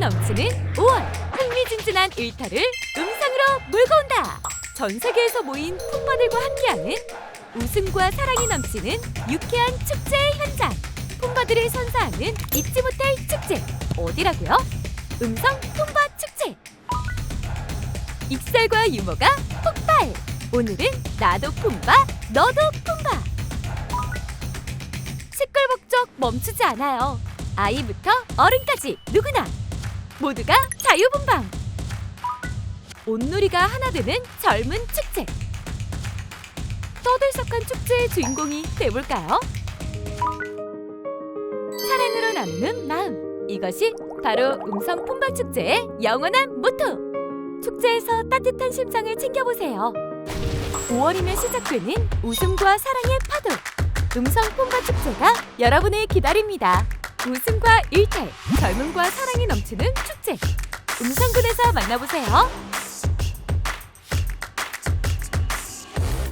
넘치는 5월 흥미진진한 일터를 음성으로 몰고 온다. 전 세계에서 모인 품바들과 함께하는 웃음과 사랑이 넘치는 유쾌한 축제의 현장. 품바들을 선사하는 잊지 못할 축제 어디라고요? 음성 품바 축제. 익살과 유머가 폭발. 오늘은 나도 품바, 너도 품바. 시끌벅적 멈추지 않아요. 아이부터 어른까지 누구나 모두가 자유분방. 온누리가 하나 되는 젊은 축제. 떠들썩한 축제의 주인공이 돼볼까요? 사랑으로 나누는 마음. 이것이 바로 음성 품바 축제의 영원한 모토. 축제에서 따뜻한 심장을 챙겨보세요. 5월이면 시작되는 웃음과 사랑의 파도. 음성 품바 축제가 여러분을 기다립니다. 웃음과 일탈, 젊음과 사랑이 넘치는 축제. 음성군에서 만나보세요.